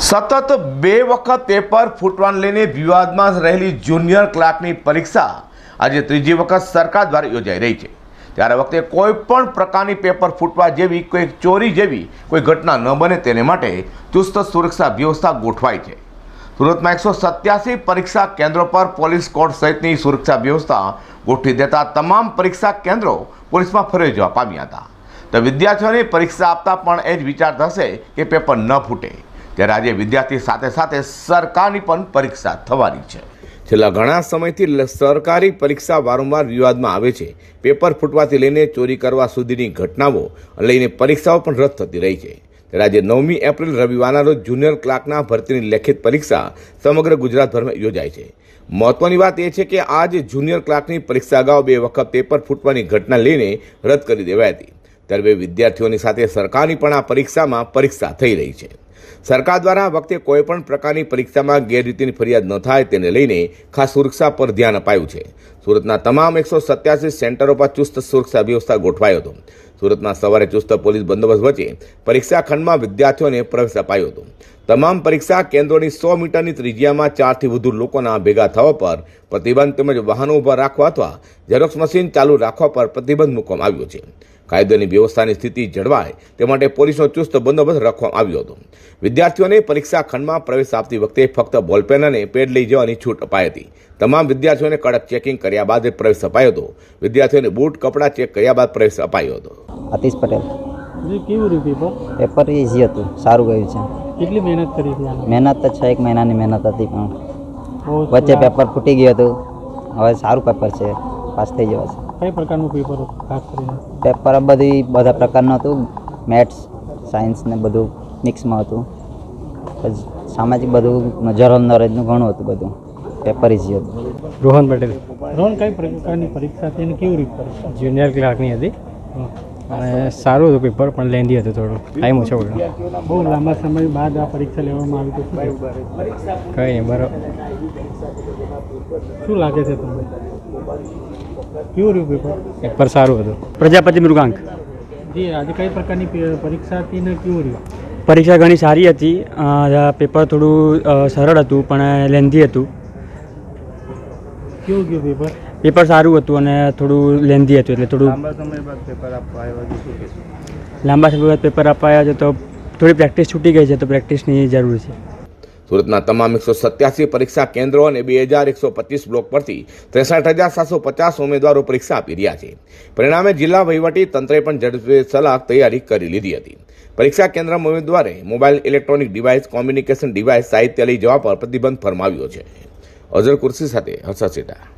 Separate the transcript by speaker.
Speaker 1: સતત બે વખત પેપર ફૂટવાને લઈને વિવાદમાં રહેલી જુનિયર ક્લાર્કની પરીક્ષા આજે ત્રીજી વખત સરકાર દ્વારા યોજાઈ રહી છે. ત્યારે વખતે કોઈ પણ પ્રકારની પેપર ફૂટવા જેવી, કોઈ ચોરી જેવી કોઈ ઘટના ન બને તેને માટે ચુસ્ત સુરક્ષા વ્યવસ્થા ગોઠવાઈ છે. સુરતમાં એકસો સત્યાસી પરીક્ષા કેન્દ્રો પર પોલીસ કોર્ટ સહિતની સુરક્ષા વ્યવસ્થા ગોઠવી દેતા તમામ પરીક્ષા કેન્દ્રો પોલીસમાં ફરજ જવા પામ્યા હતા. તો વિદ્યાર્થીઓની પરીક્ષા આપતા પણ એ જ વિચાર થશે કે પેપર ન ફૂટે. ત્યારે આજે વિદ્યાર્થી સાથે સાથે સરકારની પણ પરીક્ષા થવાની છે. છેલ્લા ઘણા સમયથી સરકારી પરીક્ષા વારંવાર વિવાદમાં આવે છે. પેપર ફૂટવાથી લઈને ચોરી કરવા સુધીની ઘટનાઓ લઈને પરીક્ષાઓ પણ રદ થતી રહી છે. ત્યારે આજે નવમી એપ્રિલ રવિવારના રોજ જુનિયર ક્લાર્કના ભરતીની લેખિત પરીક્ષા સમગ્ર ગુજરાતભરમાં યોજાય છે. મહત્વની વાત એ છે કે આજ જુનિયર ક્લાર્કની પરીક્ષા અગાઉ બે વખત પેપર ફૂટવાની ઘટના લઈને રદ કરી દેવાઈ હતી. ત્યારે બે વિદ્યાર્થીઓની સાથે સરકારની પણ આ પરીક્ષામાં પરીક્ષા થઈ રહી છે. સરકાર દ્વારા આ વખતે કોઈપણ પ્રકારની પરીક્ષામાં ગેરરીતિની ફરિયાદ ન થાય તેને લઈને ખાસ સુરક્ષા પર ધ્યાન અપાયું છે. સુરતના તમામ એકસો સત્યાસી સેન્ટરો પર ચુસ્ત સુરક્ષા વ્યવસ્થા ગોઠવાયો હતો. સુરતમાં સવારે ચુસ્ત પોલીસ બંદોબસ્ત વચ્ચે પરીક્ષા ખંડમાં વિદ્યાર્થીઓને પ્રવેશ અપાયો હતો. તમામ પરીક્ષા કેન્દ્રોની સો મીટરની ત્રિજ્યામાં ચારથી વધુ લોકોના ભેગા થવા પર પ્રતિબંધ તેમજ વાહનો ઊભા રાખવા અથવા ઝેરોક્સ મશીન ચાલુ રાખવા પર પ્રતિબંધ મૂકવામાં આવ્યો છે. કાયદાની વ્યવસ્થાની સ્થિતિ જળવાય તે માટે પોલીસનો ચુસ્ત બંદોબસ્ત રાખવામાં આવ્યો હતો. વિદ્યાર્થીઓને પરીક્ષા ખંડમાં પ્રવેશ આપતી વખતે ફક્ત બોલપેન અને પેડ લઈ જવાની છૂટ અપાઈ હતી. તમામ વિદ્યાર્થીઓને કડક ચેકિંગ કર્યા બાદ પ્રવેશ અપાયો હતો. વિદ્યાર્થીઓને બૂટ કપડાં ચેક કર્યા બાદ પ્રવેશ અપાયો હતો.
Speaker 2: અતીશ પટેલ.
Speaker 3: જે કેવું રહ્યું પેપર
Speaker 2: પેપર ઇઝી હતું. સારું ગયું છે.
Speaker 3: કેટલી મહેનત કરી
Speaker 2: મહેનત તો છ એક મહિનાની મહેનત હતી પણ. વચ્ચે પેપર ફૂટી ગયું હતું. હવે સારું પેપર છે. પાસ થઈ જવાશે
Speaker 3: કઈ પ્રકારનું પેપર હતું ખાસ કરીને?
Speaker 2: પેપર બધી બધા પ્રકારનું હતું. મેથ્સ સાયન્સ ને બધું મિક્સમાં હતું. પછી સામાજિક બધું જનરલ નોલેજનું ઘણું હતું બધું. પેપર ઇઝી હતું.
Speaker 4: રોહન પટેલ.
Speaker 3: રોહન કઈ પ્રકારની પરીક્ષા હતી અને કેવું રહ્યું પરીક્ષા
Speaker 4: જુનિયર ક્લાર્કની હતી. અને સારું હતું પેપર પણ લેન્ધી હતું થોડું. ટાઈમ ઓછો પડ્યો.
Speaker 3: બહુ લાંબા સમય બાદ આ પરીક્ષા લેવામાં આવી તો
Speaker 4: કંઈ નહીં બરાબર.
Speaker 3: શું લાગે છે તમને? કેવું રહ્યું પેપર?
Speaker 4: પેપર સારું હતું. પ્રજાપતિ મૃગાંક.
Speaker 3: જી આજે કઈ પ્રકારની પરીક્ષા હતી ને કેવું રહ્યું?
Speaker 4: પરીક્ષા ઘણી સારી હતી. પેપર થોડું સરળ હતું પણ લેન્ધી હતું.
Speaker 3: કેવું ગયું પેપર?
Speaker 4: પેપર સારું હતું અને થોડું લેન્ધી હતું એટલે થોડું
Speaker 3: લાંબા સમય બાદ પેપર આપવા આવ્યા છે શું કહેશો?
Speaker 4: લાંબા સમય બાદ પેપર અપાયા છે તો થોડી પ્રેક્ટિસ છૂટી ગઈ છે તો પ્રેક્ટિસની જરૂર છે.
Speaker 1: સુરતના તમામ એકસો સત્યાસી પરીક્ષા કેન્દ્રો અને બે હજાર એકસો પચીસ બ્લોક પરથી ત્રેસઠ હજાર સાતસો પચાસ ઉમેદવારો પરીક્ષા આપી રહ્યા છે. પરિણામે જિલ્લા વહીવટી તંત્રે પણ ઝડપે સલાહ તૈયારી કરી લીધી હતી. પરીક્ષા કેન્દ્રમાં ઉમેદવારે mobile electronic device, communication device સાહિત્ય લઈ જવા પર પ્રતિબંધ ફરમાવ્યો છે. અઝર કુર્સી સાથે હર્ષદ